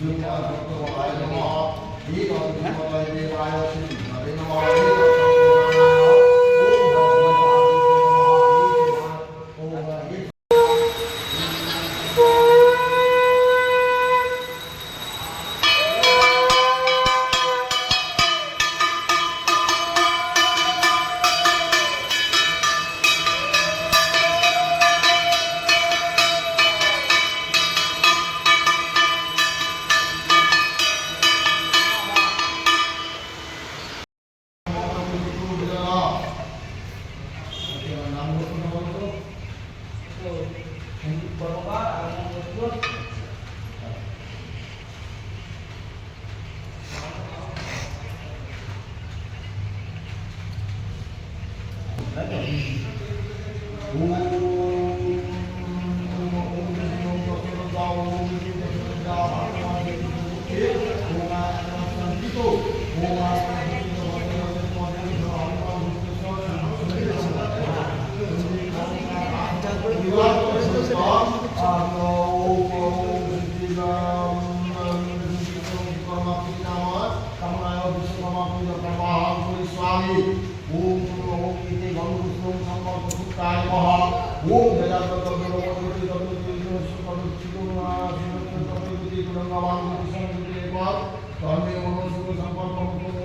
वीरवार भगवान नमः वीरवार भगवान देवाय श्री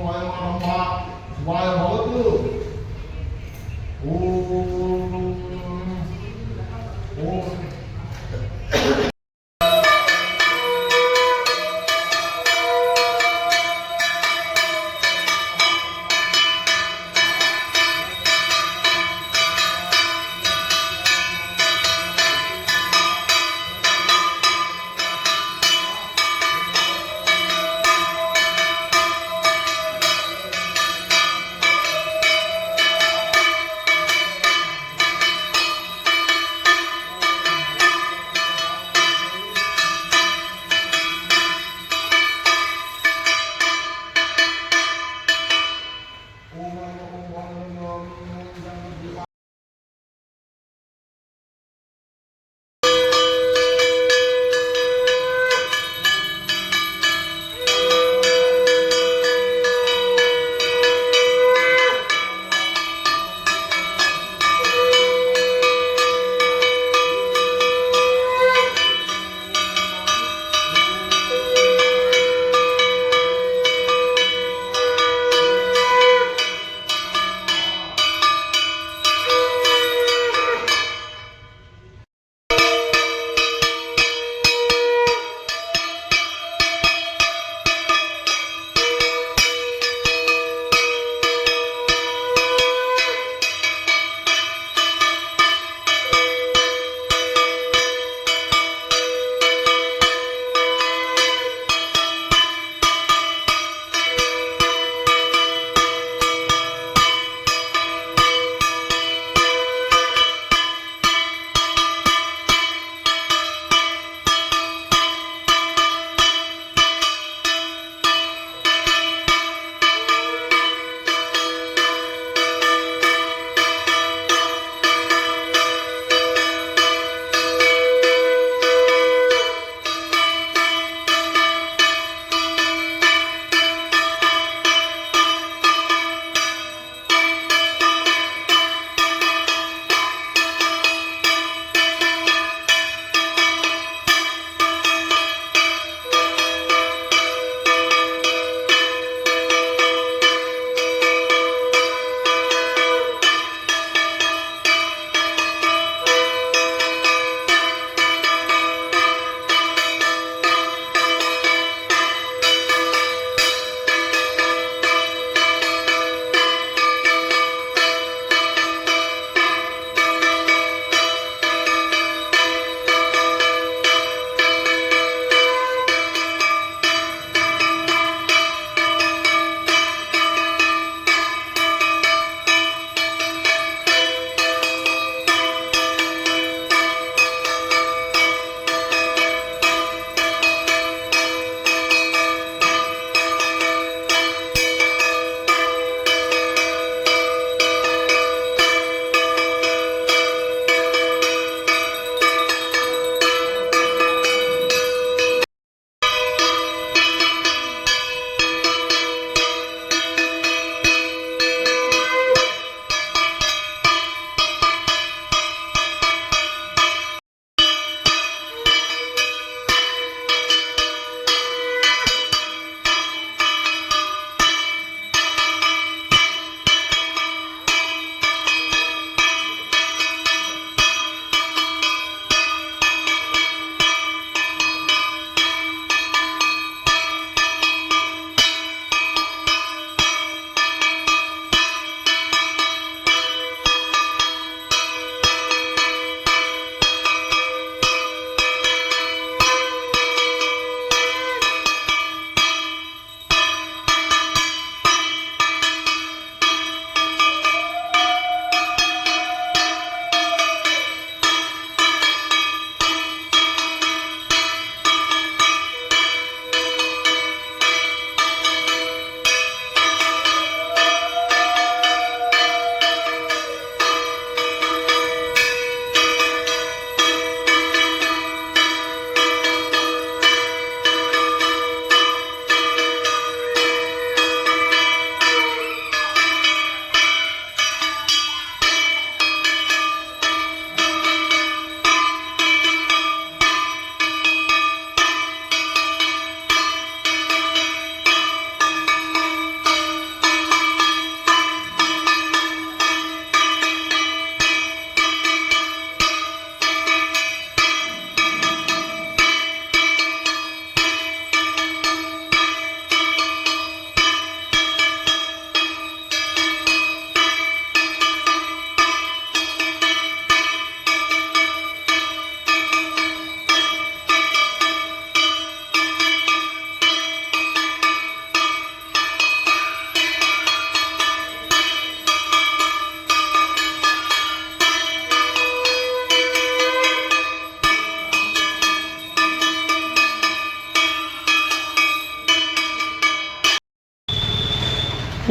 অয়মারম্ভা শিবায় ভবতু ওম ওম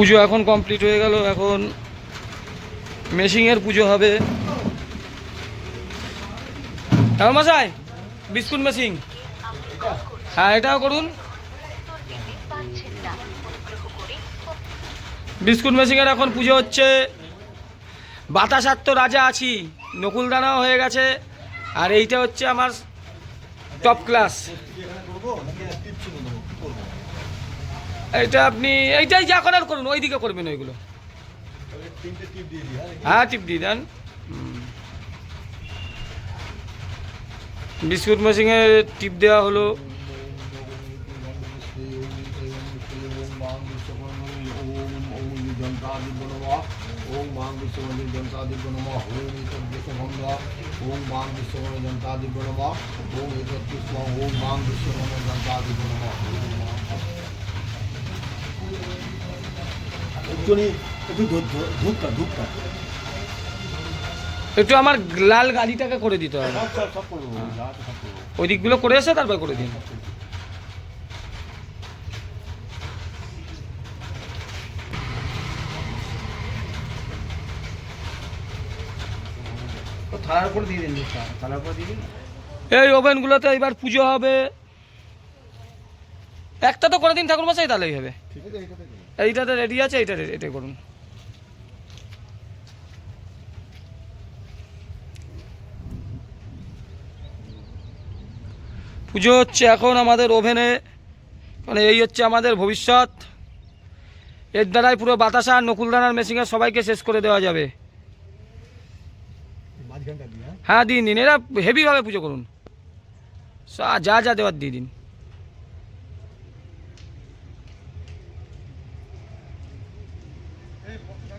পুজো এখন কমপ্লিট হয়ে গেল, এখন মেশিংয়ের পুজো হবে। হ্যাঁ মশাই, বিস্কুট মেশিং হ্যাঁ এটাও করুন। বিস্কুট মেশিংয়ের এখন পুজো হচ্ছে। বাতাসার তো রাজা আছি, নকুলদানাও হয়ে গেছে। আর এইটা হচ্ছে আমার টপ ক্লাস এইটা আপনি এইটাই যা করার করুন ওই দিকে করবেন ওইগুলো হ্যাঁ টিপ দিয়ে দেন বিস্কুট মেশিনে টিপ দেওয়া হলো ওম মাং বিশ্বমণি জনতাদিব্য নম ওম বিশ্বভঙ্গ ওম মাং বিশ্বমণি জনতাদিব্য নম ওম পুষ্প ওম মাং বিশ্বমণি জনতাদিব্য নম একটুখানি একটু ধূপটা ধূপটা। একটু আমার লাল গাড়িটাকে করে দিতে হবে। ওই দিকগুলো করে এসে তারপর করে দিন। থালার উপর দিয়ে দিন থালার উপর দিয়ে দিন। এই ওভেনগুলোতে এবার পুজো হবে। একটা তো করে দিন ঠাকুর মশাই তাহলেই হবে। ঠিক আছে এইটাতে রেডি আছে এইটা এটাই করুন। পুজো হচ্ছে এখন আমাদের ওভেনে মানে এই হচ্ছে আমাদের ভবিষ্যৎ। এর দ্বারাই পুরো বাতাসা আর নকুলদানার মেশিনের সবাইকে শেষ করে দেওয়া যাবে। হ্যাঁ? হ্যাঁ দিন দিন। এরা হেভিভাবে পুজো করুন। যা যা দেওয়ার দিয়ে দিন। Okay.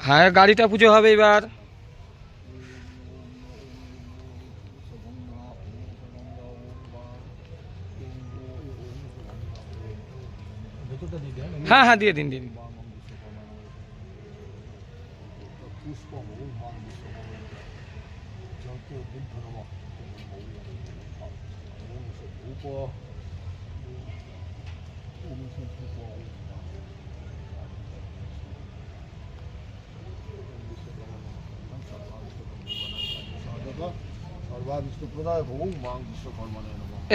হ্যাঁ গাড়িটা পুজো হবে এবার। দেন হ্যাঁ? হ্যাঁ দিয়ে দিন দিন। পুষ্প ওম মাং বিশ্বকর্মা যত বুদ্ধ নম ওম ধূপ ওম ধূপ সর্বাবিষ্ট প্রদায় ওম মাং বিশ্বকর্মা নম এই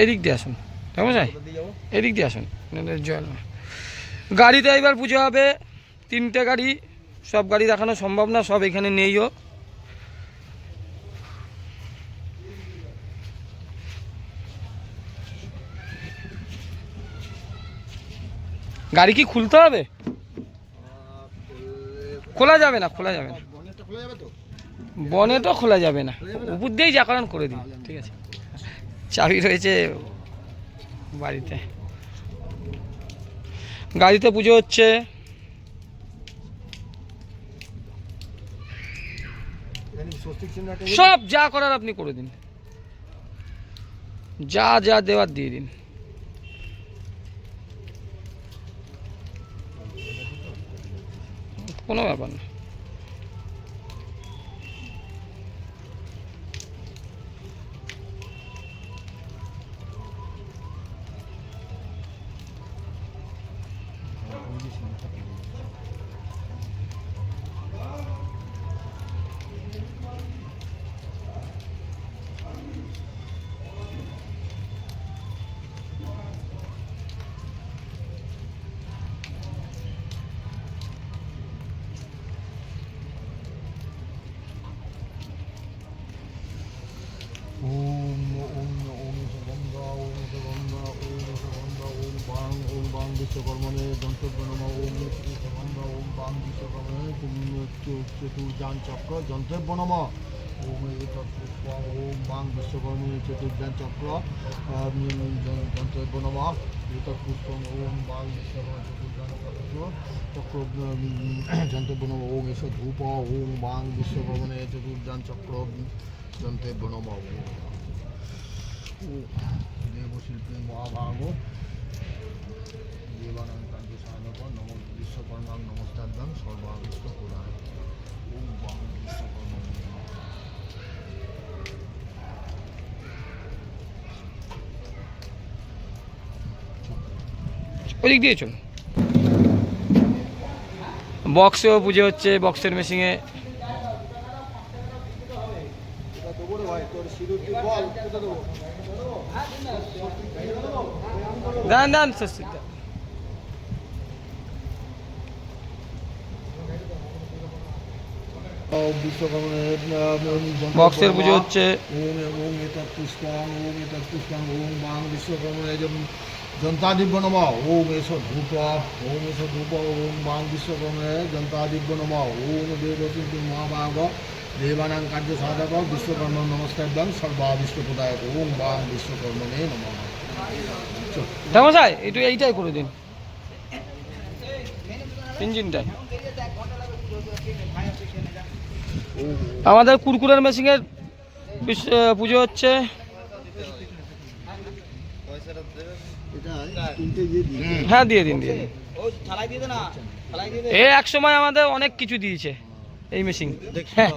দিক দিয়ে আসুন। এদিক দিয়ে আসুন। নাহলে জল গাড়িতে এবার পুজো হবে। তিনটে গাড়ি। সব গাড়ি দেখানো সম্ভব না সব এখানে নেইও। গাড়ি কি খুলতে হবে? খোলা যাবে না খোলা যাবে না। খোলা যাবে তো? বনেটও খোলা যাবে না। উপর দিয়েই যা করান করে দিন ঠিক আছে? চাবি রয়েছে বাড়িতে। গাড়িতে পুজো হচ্ছে। সব যা করার আপনি করে দিন। যা যা দেওয়ার দিয়ে দিন। কোনো ব্যাপার না। বিশ্বকর্মণে যন্ত্রজ্ঞ নম ওম বিশ্বকর্ম ওম বাং বিশ্বকর্মণে চতুর্যান চক্র যন্ত্রজ্ঞ নম ওম ওম বাং বিশ্বকর্মণে চতুর্যান চক্র যন্ত্রজ্ঞ নম এতৎ পুষ্প ওম বাং বিশ্বকর্ম চতুর্যান চক্র চক্র যন্ত্রজ্ঞ নম ওম এস ধূপ ওম বাং বিশ্বকর্মণে চতুর্যান চক্র যন্ত্রজ্ঞ নম দেবশিল্পী মহাভাগ দেবানন্তান্ত সাধক ওদিক দিয়ে চল বক্সেও পুজো হচ্ছে বক্সের মেশিনে দান দান স্বস্তিক দান। বিশ্বকর্মের বক্সের পুজো হচ্ছে। ওম ওম এতৎ পুষ্পং ওম এতৎ পুষ্পং ওম বাং বিশ্বকর্মের যন্তাদিব্য নম ওম এস ধূপ ওম এস ধূপ ওম বাং বিশ্বকর্মের যন্তাদিব্য নম ওম দেবশিল্পী মহাভাগ দেবানাং কার্য সাধক বিশ্বকর্ম নমস্কার সর্বাবিষ্টপ্রদায়ক ওম বাং বিশ্বকর্মণে নম। ঠাকুমশাই একটু এইটাই করে দিন। ইঞ্জিনটাই আমাদের কুরকুরের মেশিনের পুজো হচ্ছে। হ্যাঁ দিয়ে দিন দিয়ে দিন। এ এক সময় আমাদের অনেক কিছু দিয়েছে এই মেশিন। হ্যাঁ।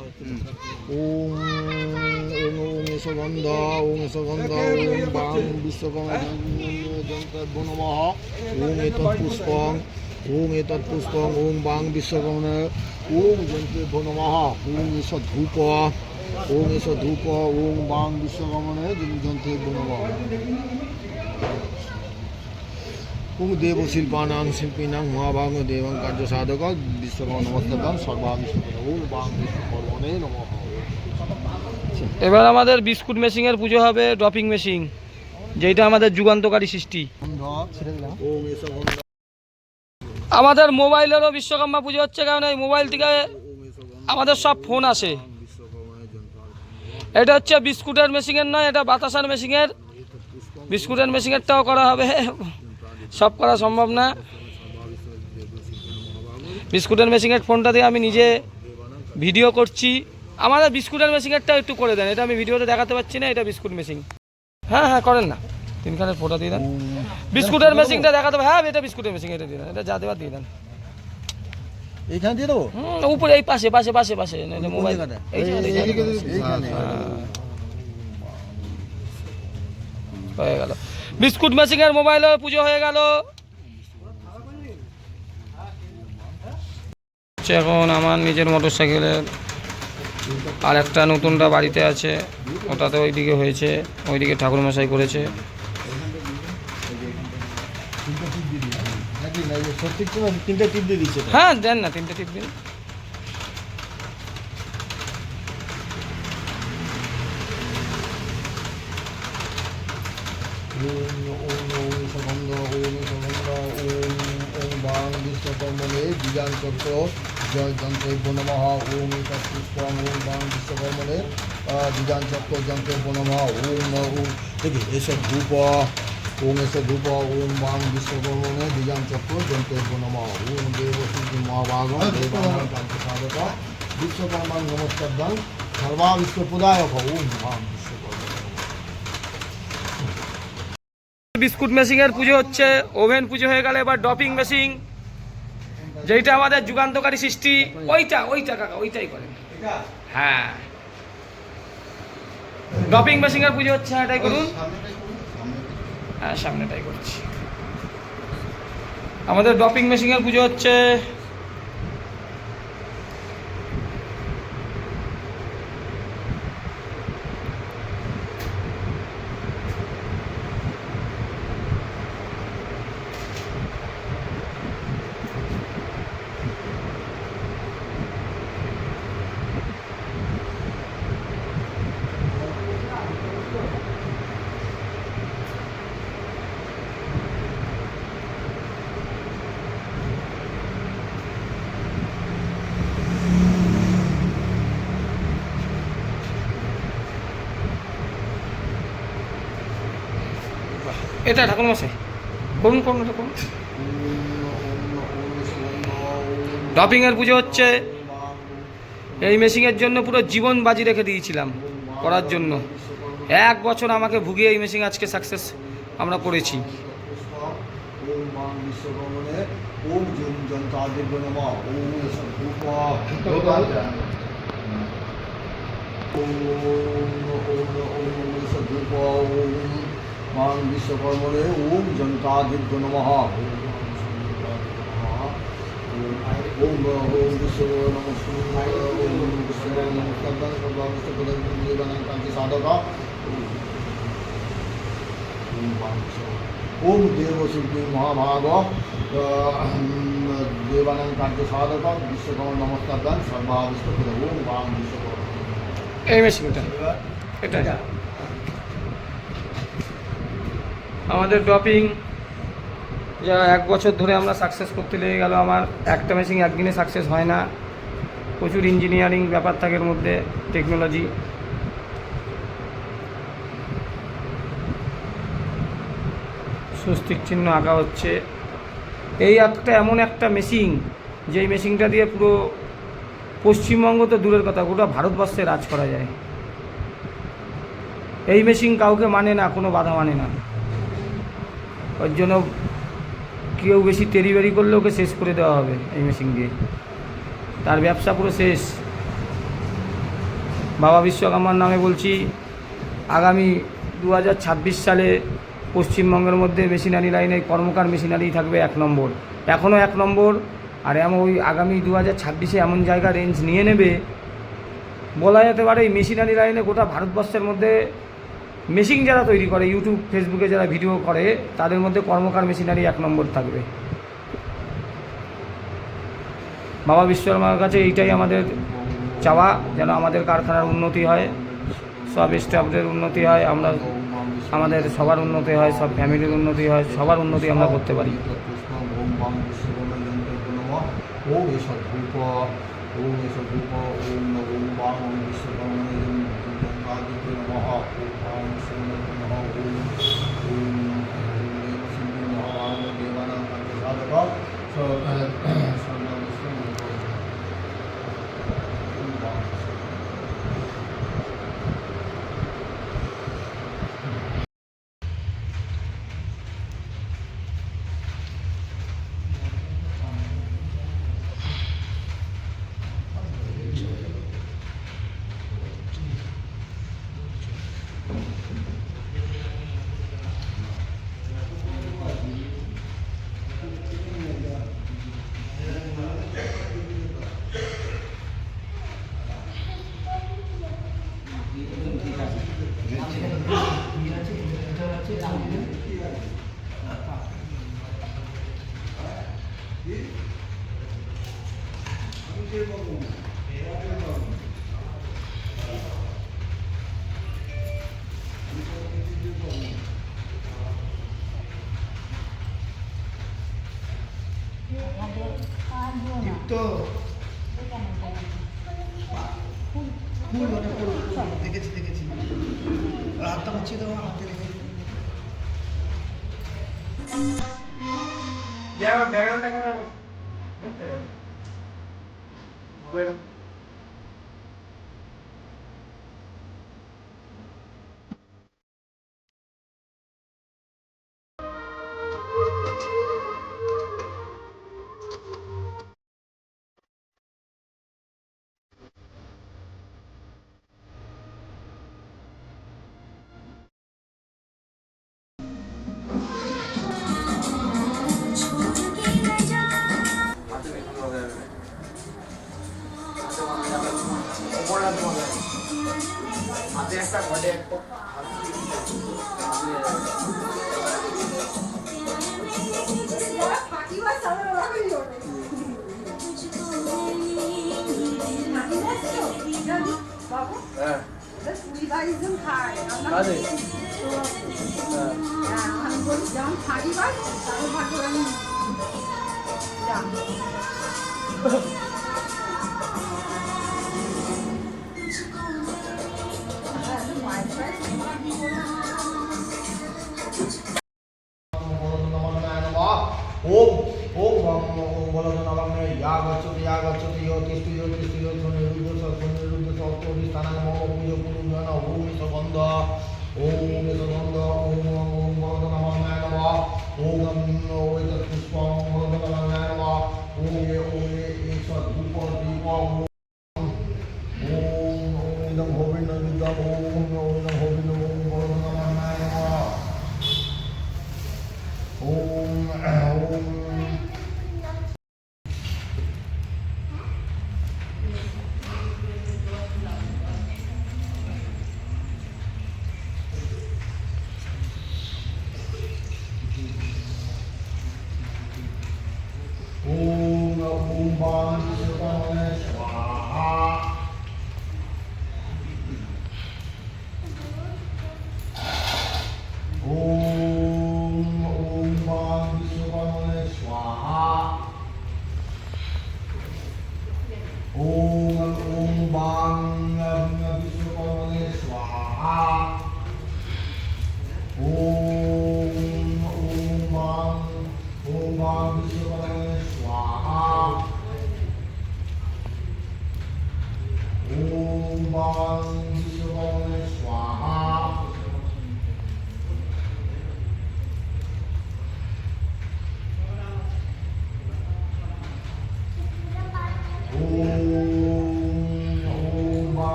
এতৎ পুষ্পং ওম পুষ্পং বাং বিশ্বকর্মা ওম যন্ত্রব্য নমঃ ওম এস ধূপ ওম এস ধূপ ওম বাং বিশ্বকর্মণে যন্ত্রব্য নমঃ ওম দেব শিল্পানাং শিল্পীনাং মহাভাগ দেবং কার্য সাধক বিশ্বকর্ম নমস্তকাম সর্বাবিশ্বকর্ম ওম বাং বিশ্বকর্মণে নমঃ। এবার আমাদের বিস্কুট মেশিনের পুজো হবে ড্রপিং মেশিন যেটা আমাদের যুগান্তকারী সৃষ্টি। আমাদের মোবাইলেরও বিশ্বকর্মা পুজো হচ্ছে কারণ এই মোবাইল থেকে আমাদের সব ফোন আসে। এটা হচ্ছে বিস্কুটের মেশিনের নয়, এটা বাতাসার মেশিনের। বিস্কুটের মেশিনেরটাও করা হবে। সব করা সম্ভব না। বিস্কুটের মেশিনের ফোনটা দিয়ে আমি নিজে ভিডিও করছি। আমাদের বিস্কুটের মেশিনেরটা একটু করে দেন, এটা আমি ভিডিওতে দেখাতে পারছি না, এটা বিস্কুট মেশিন। হ্যাঁ হ্যাঁ করেন না। তিনখানের ফোটো দিয়ে দেন। বিস্কুটের মেশিনটা দেখাতে হবে হ্যাঁ এটা বিস্কুটের মেশিন এটা দিয়ে দেন। এটা যা দেওয়ার দিয়ে দেন। এইখানে দিয়ে দেবো? হুম, উপরে এই পাশে পাশে পাশে পাশে। মোবাইল হয়ে গেল। বিস্কুট মেশিনের মোবাইলের পুজো হয়ে গেল। এখন আমার নিজের মোটর সাইকেলের আর একটা নতুনটা বাড়িতে আছে। ওটাতে ওইদিকে হয়েছে। ওইদিকে ঠাকুরমশাই করেছে নাকি না এই যে সত্যি তো তিনটে টিপ দিয়ে দিচ্ছে হ্যাঁ দেন না তিনটে টিপ দিন। ওম ওম ওম সগন্ধ ওম সগন্ধ ওম ওম বাং বিশ্বকর্মণে বিজান চক্র জয় যন্ত্রব্য নমঃ ওম এতৎ পুষ্পং ওম বাং বিশ্বকর্মণে বিজান চক্র যন্ত্রব্য নমঃ ওম ওম দেখি এসব ধূপ ওম এসব ধূপ ওম বিশ্বকর্মণে চক্র নমঃ ওম প্রদায়ক ওম বিস্কুট মেশিনের পুজো হচ্ছে ওভেন পুজো হয়ে গেলে এবার ডপিং মেশিন। যেইটা আমাদের যুগান্তকারী সৃষ্টি ওইটা ওইটা কাকা ওইটাই করেন হ্যাঁ। ডপিং মেশিনের পুজো হচ্ছে এটাই করুন। সামনেটাই করছি। আমাদের ড্রপিং মেশিনের পুজো হচ্ছে এটা ঠাকুর মশাই করুন করুন এটা করুন ডপিংয়ের পুজো হচ্ছে এই মেশিনের জন্য পুরো জীবন বাজি রেখে দিয়েছিলাম করার জন্য এক বছর আমাকে ভুগিয়ে এই মেশিন আজকে সাকসেস আমরা করেছি ওম মাং বিশ্বকর্মণে ওম জন্তাদিব্য নম ওম ওম ওম ওম সদ্রূপ ওম ওম জন্তাদিব্য নম ওম ওম বিশ্ব নমস্কার ওম বিশ্ব নমস্কার পদং কান্তি ওম দেব শিল্পী মহাভাগ দেবানাং কার্য সাধক। বিশ্বকর্ম নমস্কার দান। সর্বাবিষ্ট ওম বাম বিশ্বকর্ম। এই মেশিনটা। এটা। আমাদের ড্রপিং, যা এক বছর ধরে আমরা সাকসেস করতে লেগে গেল, আমার একটা মেশিন একদিনে সাকসেস হয় না। প্রচুর ইঞ্জিনিয়ারিং ব্যাপার থাকে এর মধ্যে টেকনোলজি স্বস্তিক চিহ্ন আঁকা হচ্ছে। এই একটা এমন একটা মেশিন যেই মেশিনটা দিয়ে পুরো পশ্চিমবঙ্গ তো দূরের কথা, গোটা ভারতবর্ষে রাজ করা যায়। এই মেশিন কাউকে মানে না, কোনো বাধা মানে না। ওর জন্য কেউ বেশি তেরিবেরি করলে ওকে শেষ করে দেওয়া হবে এই মেশিন দিয়ে। তার ব্যবসা পুরো শেষ। বাবা বিশ্বকর্মার নামে বলছি, আগামী দু হাজার ছাব্বিশ সালে পশ্চিমবঙ্গের মধ্যে মেশিনারি লাইনে কর্মকার মেশিনারি থাকবে এক নম্বর। এখনও এক নম্বর, আর এমন ওই আগামী দু হাজার ছাব্বিশে এমন জায়গা রেঞ্জ নিয়ে নেবে, বলা যেতে পারে এই মেশিনারি লাইনে গোটা ভারতবর্ষের মধ্যে মেশিন যারা তৈরি করে ইউটিউব ফেসবুকে যারা ভিডিও করে, তাদের মধ্যে কর্মকার মেশিনারি এক নম্বর থাকবে। বাবা বিশ্বকর্মার কাছে এইটাই আমাদের চাওয়া, যেন আমাদের কারখানার উন্নতি হয়, সব স্টাফদের উন্নতি হয়, আমরা আমাদের সবার উন্নতি হয়, সব ফ্যামিলির উন্নতি হয়, সবার উন্নতি আমরা করতে পারি। ওম বাম বিশ্বকর্ম যন্ত্র নম ওম এ সদ্রূপ ওম এ সদ্রূপ ওম ওম বাম ওম বিশ্বকর্ম জন্তাদিব্য নম ওম বাম বিশ্বকর্ম নম ওম ওম দেব শিল্পী মহাভাগ দেবানাং কার্য সাধক সর্বাবিষ্ট there? আরে ओम ओम बम बम बोलो नमः या गच्छति या गच्छति यो तिष्ठि यो तिष्ठि यो ध्वनि रूप सत्वनि रूप চতুর্থ স্থানাং মম পুজো পুরুজন ওম সুগন্ধ ওম সুগন্ধ ওম ওম ভগবানায় নমঃ ওম নমো ওই পুষ্পং ভগবানায় নমঃ ওম এ ওম এ ঈশ্বর ধূপ দীপ Wow.